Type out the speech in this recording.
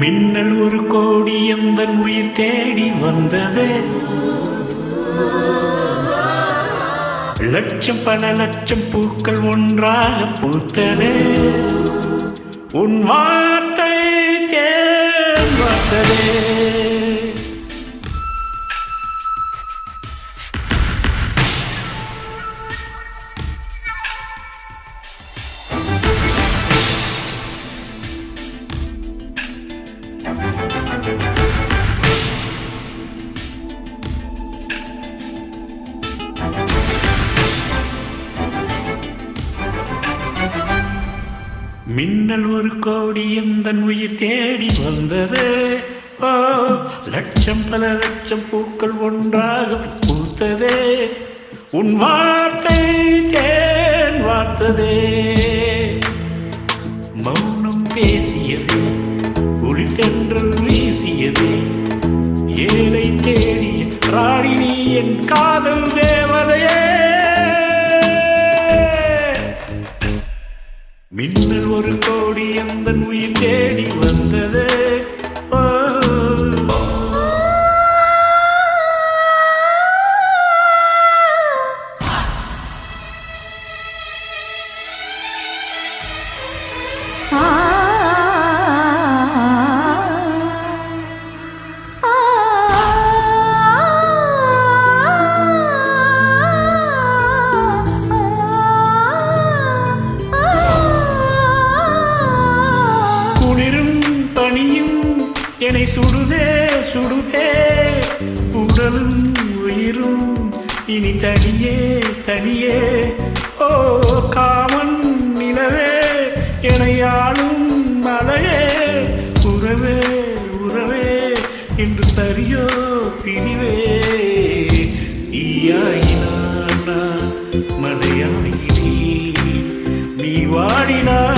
மின்னல் ஒரு கோடி எந்த உயிர் தேடி வந்தது? லட்சம் பல லட்சம் பூக்கள் ஒன்றாக பூத்தது. உன் வார்த்தை தேன் மின்னல் ஒரு கோடி எந்தன் உயிர் தேடி வந்தது? ஓ லட்சம் பல லட்சம் பூக்கள் ஒன்றாக பூத்ததே. உன் வார்த்தை தேன் வார்த்ததே. மௌனம் பேசியது ஒளித்தென்றல் வீசியது. ஏழை தேடிய ராணி என் காதல் தேவ மின்னல் ஒரு கோடி எந்த உயிர் தேடி வந்தது. என்னை சுடுதே சுடுதே. உடலும் உயிரும் இனி தனியே தனியே. ஓ காமன் நிலவே என்னை ஆளும் மலையே. உறவே உறவே என்று சரியோ பிரிவே. ஈயாகினான் மலையாயினி நீ வாடினாய்.